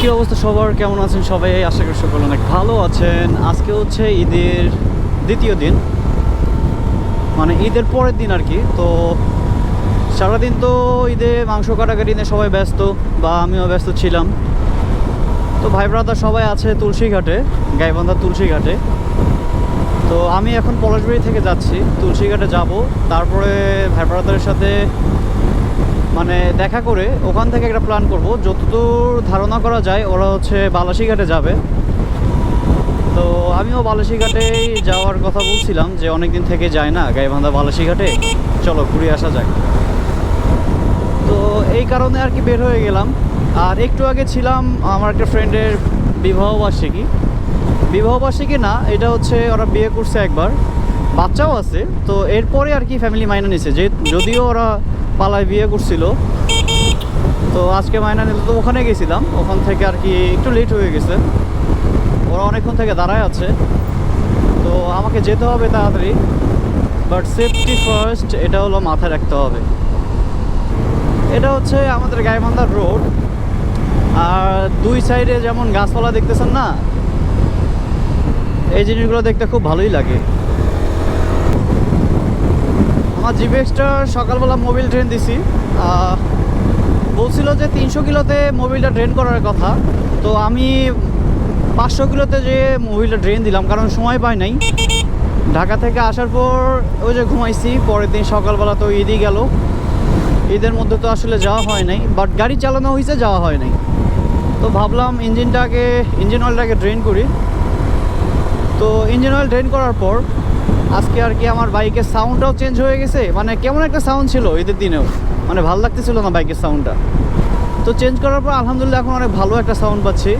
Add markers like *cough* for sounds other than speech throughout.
কি অবস্থা সবার? কেমন আছেন সবাই? আশা করি সকল অনেক ভালো আছেন। আজকে হচ্ছে ঈদের দ্বিতীয় দিন। মানে ঈদের পরের দিন আর কি। তো সারাদিন তো ঈদে মাংস কাটাকাটি নিয়ে সবাই ব্যস্ত, বা আমিও ব্যস্ত ছিলাম। তো ভাই ব্রাদার সবাই আছে তুলসী ঘাটে গাইবান্ধা তুলসী ঘাটে তো আমি এখন পলাশবাড়ি থেকে যাচ্ছি। তুলসী ঘাটে যাব। তারপরে ভাই ব্রাদারের সাথে মানে দেখা করে ওখান থেকে একটা প্ল্যান করব। যতদূর ধারণা করা যায়, ওরা হচ্ছে বালাসীঘাটে যাবে। তো আমিও বালাসীঘাটেই যাওয়ার কথা বলছিলাম যে অনেক দিন থেকে যায় না গাইবান্ধা বালাসীঘাটে। চলো ঘুরে আসা যাক। তো এই কারণে আর কি বের হয়ে গেলাম। আর একটু আগে ছিলাম আমার একটা ফ্রেন্ডের বিবাহবার্ষিকী বিবাহবার্ষিকী না, এটা হচ্ছে ওরা বিয়ে করছে একবার। বাচ্চাও আছে, তো এরপরে আর কি ফ্যামিলি মাইনে নিছে। যে যদিও ওরা পালায় বিয়ে করছিল। তো আজকে মাইনা নিতে তো ওখানে গেছিলাম। ওখান থেকে আর কি একটু লেট হয়ে গেছে। ওরা অনেকক্ষণ থেকে দাঁড়ায় আছে। তো আমাকে যেতে হবে তাড়াতাড়ি। বাট সেফটি ফার্স্ট এটা হলো মাথায় রাখতে হবে। এটা হচ্ছে আমাদের গাইবান্ধার রোড। আর দুই সাইডে যেমন গাছপালা দেখতেছেন না, এই জিনিসগুলো দেখতে খুব ভালোই লাগে। আমার জিবিএক্সটা সকালবেলা মোবিল ট্রেন দিছি। বলছিল যে তিনশো কিলোতে মোবিলটা ড্রেন করার কথা। তো আমি পাঁচশো কিলোতে যে মোবিলটা ড্রেন দিলাম, কারণ সময় পাই নাই। ঢাকা থেকে আসার পর ওই যে ঘুমাইছি, পরের দিন সকালবেলা তো ঈদই গেল। ঈদের মধ্যে তো আসলে যাওয়া হয় নাই বাট গাড়ি চালানো হয়েছে, যাওয়া হয় নাই। তো ভাবলাম ইঞ্জিনটাকে, ইঞ্জিন অয়েলটাকে ড্রেন করি। তো ইঞ্জিন অয়েল ড্রেন করার পর আজকে আর কি আমার বাইকের সাউন্ডটাও চেঞ্জ হয়ে গেছে। মানে কেমন একটা সাউন্ড ছিল ঈদের দিনেও। মানে ভালো লাগতেছিল না বাইকের সাউন্ডটা তো চেঞ্জ করার পর আলহামদুলিল্লাহ এখন অনেক ভালো একটা সাউন্ড পাচ্ছি।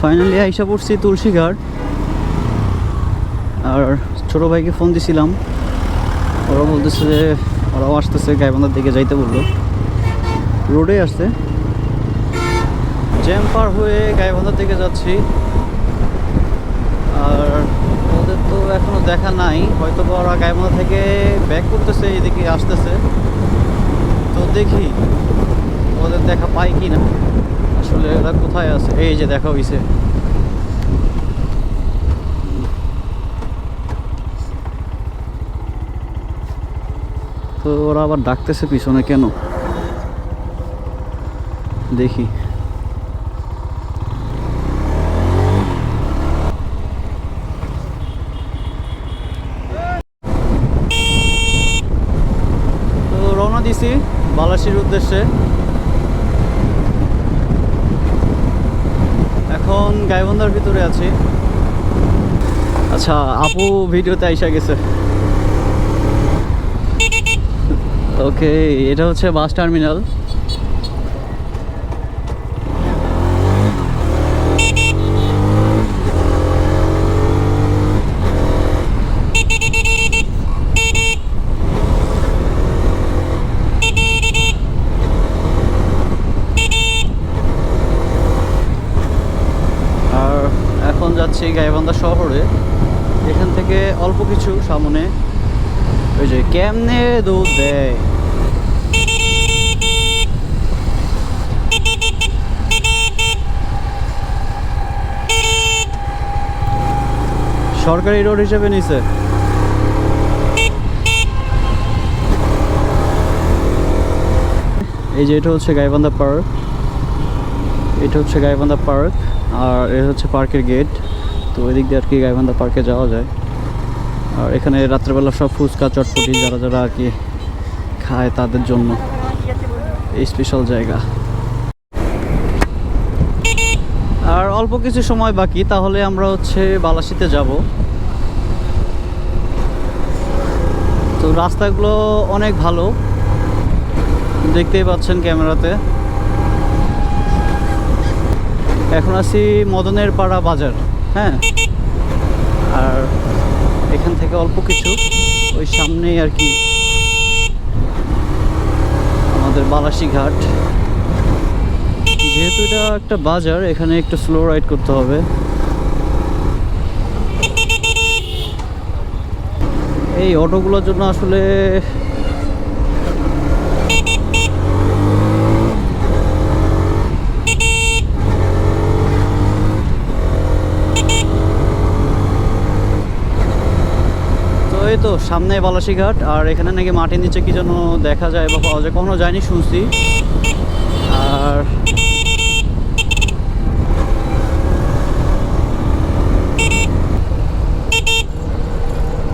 ফাইনালি আইসা পড়ছি তুলসী ঘাট আর ছোটো ভাইকে ফোন দিছিলাম। ওরা বলতেছে যে, ওরাও আসতেছে, গাইবান্ধার দিকে যাইতে বলল। রোডে আসছে। জ্যাম পার হয়ে গাইবান্ধার দিকে যাচ্ছি। আর ওদের তো এখনও দেখা নাই, হয়তো বা ওরা গাইবান্ধা থেকে ব্যাক করতেছে, এদিকে আসতেছে। তো দেখি ওদের দেখা পাই কি না আসলে ওরা কোথায় আছে? এই যে দেখা হইছে। তো ওরা আবার ডাকতেছে পিছনে কেন? দেখি তো রওনা দিছি বালাসির উদ্দেশ্যে। এখন গাইবন্ধার ভিতরে আছি। আচ্ছা আপু ভিডিওতে আইসা গেছে। ওকে, এটা হচ্ছে বাস টার্মিনাল আর যাচ্ছি গাইবান্ধা শহরে। এখান থেকে অল্প কিছু সামনে। ওই যে কেমনে দুধ দেয়? সরকারি রোড হিসেবে নিছে। এই যে এটা হচ্ছে গাইবান্ধা পার্ক। এটা হচ্ছে গাইবান্ধা পার্ক, আর এটা হচ্ছে পার্কের গেট। তো ওই দিক দিয়ে আর কি গাইবান্ধা পার্কে যাওয়া যায়। আর এখানে রাত্রেবেলা সব ফুচকা, চটপটি যারা যারা আর কি খায় তাদের জন্য এই স্পেশাল জায়গা। আর অল্প কিছু সময় বাকি, তাহলে আমরা হচ্ছে বালাসিতে যাব। তো রাস্তাগুলো অনেক ভালো। দেখতেই পাচ্ছেন ক্যামেরাতে। এখন আছি মদনের পাড়া বাজার। হ্যাঁ। আর এখান থেকে অল্প কিছু। ওই সামনেই আর কি আমাদের বালাসি ঘাট যেহেতু এটা একটা বাজার, এখানে একটু স্লো রাইড করতে হবে। এই অটোগুলোর জন্য আসলে তো সামনে বালাসীঘাট আর এখানে নাকি মাটির নিচে কি যেন দেখা যায় বা পাওয়া যায়, কখনো যায়নি শুনছি। আর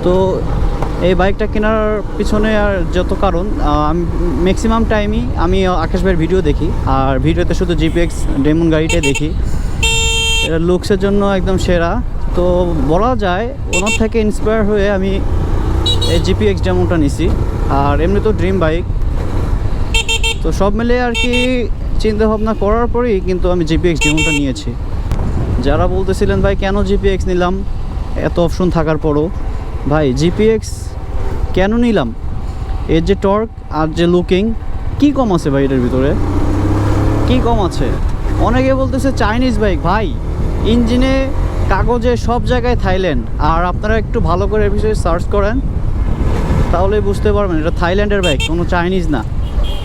তো এই বাইকটা কেনার পিছনে আর যত কারণ আমি ম্যাক্সিমাম টাইমই আমি আকাশ ভাইয়ের ভিডিও দেখি, আর ভিডিওতে শুধু জিপিএক্স ডেমন গাড়িটাই দেখি। লুকসের জন্য একদম সেরা। তো বলা যায়, ওনার থেকে ইন্সপায়ার হয়ে আমি এই জিপিএক্স ডেমনটা নিছি। আর এমনি তো ড্রিম বাইক তো সব মিলে আর কি চিন্তা ভাবনা করার পরেই কিন্তু আমি জিপিএক্স ডেমনটা নিয়েছি। যারা বলতেছিলেন, ভাই, কেন জিপিএক্স নিলাম? এত অপশন থাকার পরও। ভাই জিপিএক্স কেন নিলাম? এর যে টর্ক আর যে লুকিং কি কম আছে ভাই এটার ভিতরে? কি কম আছে? অনেকে বলতেছে চাইনিজ বাইক ভাই ইঞ্জিনে কাগজে সব জায়গায় থাইল্যান্ড। আর আপনারা একটু ভালো করে এর বিষয়ে সার্চ করেন। তাহলে বুঝতে পারবেন, এটা থাইল্যান্ডের বাইক কোনো চাইনিজ না।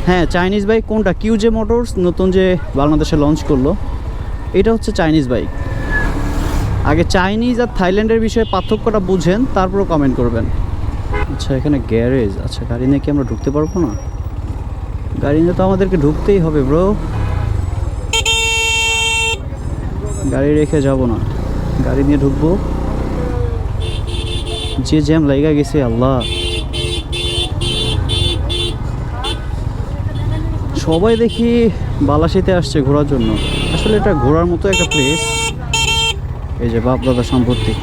হ্যাঁ চাইনিজ বাইক কোনটা? কিউজে মোটরস নতুন যে বাংলাদেশে লঞ্চ করল, এটা হচ্ছে চাইনিজ বাইক আগে চাইনিজ আর থাইল্যান্ডের বিষয়ে পার্থক্যটা বুঝেন, তারপরও কমেন্ট করবেন। আচ্ছা এখানে গ্যারেজ আচ্ছা গাড়ি নিয়ে কি আমরা ঢুকতে পারব না? গাড়ি নিয়ে তো আমাদেরকে ঢুকতেই হবে ব্রো গাড়ি রেখে যাব না। গাড়ি নিয়ে ঢুকবো। যে জ্যাম লাইগা গেছে, আল্লাহ। সবাই দেখি বালাসিতে আসছে ঘোরার জন্য। আসলে এটা ঘোরার মতো একটা প্লেস এই যে বাপ দাদা সম্পত্তি।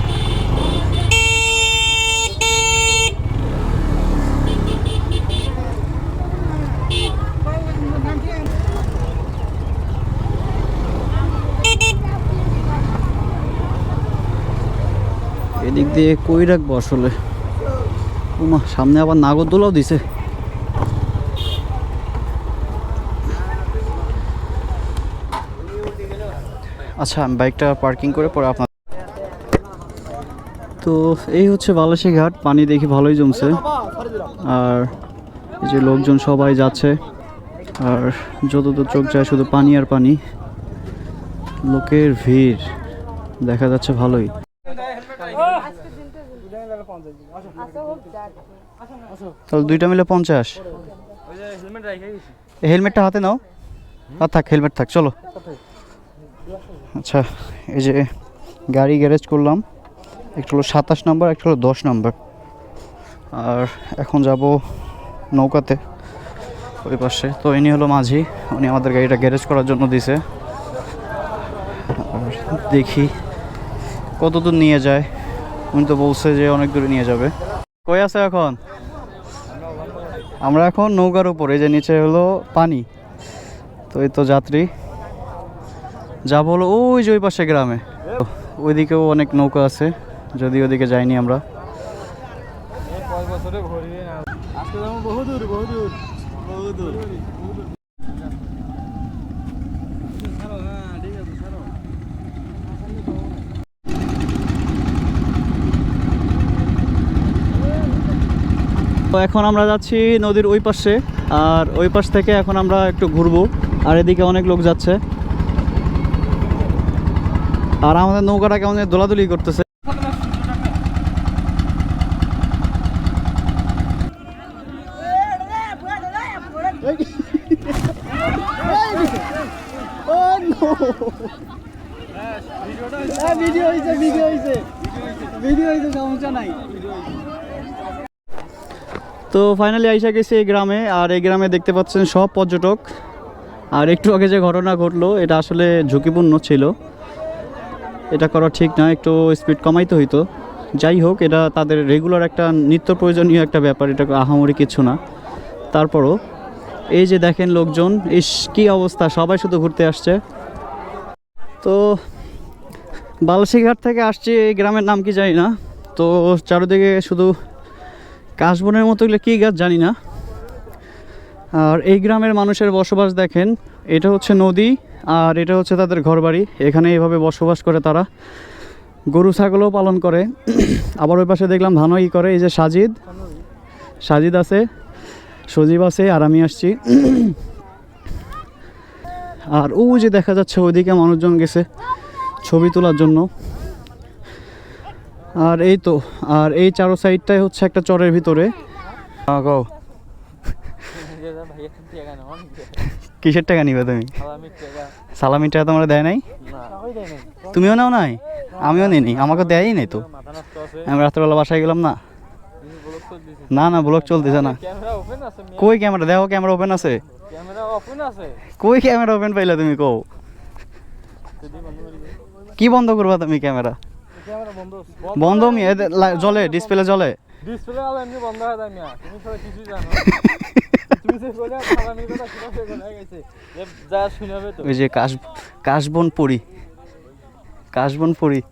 এদিক দিয়ে কই রাখব আসলে? সামনে আবার নাগরদোলাও দিছে। আচ্ছা আমি বাইকটা পার্কিং করে পরে আপনার তো এই হচ্ছে বালাসী ঘাট পানি দেখি ভালোই জমছে। আর এই যে লোকজন সবাই যাচ্ছে আর যত যতদূর চোখ যায় শুধু পানি আর পানি। লোকের ভিড় দেখা যাচ্ছে ভালোই। তাহলে দুইটা মিলে পঞ্চাশ। হেলমেটটা হাতে নাও। আর থাক হেলমেট থাক চলো। আচ্ছা এই যে গাড়ি গ্যারেজ করলাম, একটা হলো সাতাশ নম্বর, একটা হলো দশ নম্বর। আর এখন যাব নৌকাতে, ওই পাশে। তো ইনি হলো মাঝি, উনি আমাদের গাড়িটা গ্যারেজ করার জন্য দিছে। দেখি কত দূর নিয়ে যায়। উনি তো বলছে যে অনেক দূরে নিয়ে যাবে। কই আছে এখন? আমরা এখন নৌকার উপরে যে নিচে হলো পানি। তো এই তো যাত্রী। যাব হলো ওই যে ওই পাশে গ্রামে। ওইদিকেও অনেক নৌকা আছে, যদি ওদিকে যাইনি আমরা। তো এখন আমরা যাচ্ছি নদীর ওই পাশে, আর ওই পাশ থেকে এখন আমরা একটু ঘুরবো। আর এদিকে অনেক লোক যাচ্ছে। আর আমাদের নৌকাটা কেমন দোলাদুলি করতেছে। তো ফাইনালি আইসা গেছি এই গ্রামে, আর এই গ্রামে দেখতে পাচ্ছেন সব পর্যটক। আর একটু আগে যে ঘটনা ঘটলো, এটা আসলে ঝুঁকিপূর্ণ ছিল। এটা করা ঠিক না, একটু স্পিড কমাইতে হইতো। যাই হোক, এটা তাদের রেগুলার একটা নিত্য প্রয়োজনীয় একটা ব্যাপার, এটা আহামরি কিছু না। তারপরও, এই যে দেখেন লোকজন, ইস, কী অবস্থা, সবাই শুধু ঘুরতে আসছে। তো, বালসিঘাট থেকে আসছি, এই গ্রামের নাম কি জানি না। তো, চারিদিকে শুধু কাশবনের মতো এগুলো কী গাছ জানি না। আর এই গ্রামের মানুষের বসবাস দেখেন, এটা হচ্ছে নদী। আর এটা হচ্ছে তাদের ঘরবাড়ি। এখানে এইভাবে বসবাস করে তারা। গরু, ছাগলও পালন করে। আবার ওই পাশে দেখলাম ধানও ই করে। এই যে সাজিদ। সাজিদ আছে, সজীব আছে, আর আমি আসছি। আর ও যে দেখা যাচ্ছে, ওইদিকে মানুষজন গেছে ছবি তোলার জন্য। আর এই তো, আর এই চারো সাইডটাই হচ্ছে একটা চরের ভিতরে। কিসের টাকা নিবে তুমি? টাকা। সালামির টাকা তোমরা দেয় নাই? না। ওই দেয় নাই। তুমিও নাও নাই? আমিও নিই নি। আমাকে দেয়ই নাই তো। আমি রাত্রেবেলা বাসায় গেলাম না। না না ব্লগ চলতেছে না। ক্যামেরা ওপেন আছে মিয়া। কই ক্যামেরা? দেখো ক্যামেরা ওপেন আছে। ক্যামেরা ওপেন আছে। কই ক্যামেরা ওপেন পাইলা তুমি কও? কি বন্ধ করবা তুমি ক্যামেরা? ক্যামেরা বন্ধ বন্ধ মি এ দে- লা- জ্বলে ডিসপ্লে জলে ডিসপ্লে এমনি বন্ধ হয়ে যায় তুমি কিছুই জানো। *laughs* *laughs* ওই যে কাশ কাশবন পুরি। কাশবন পুরি।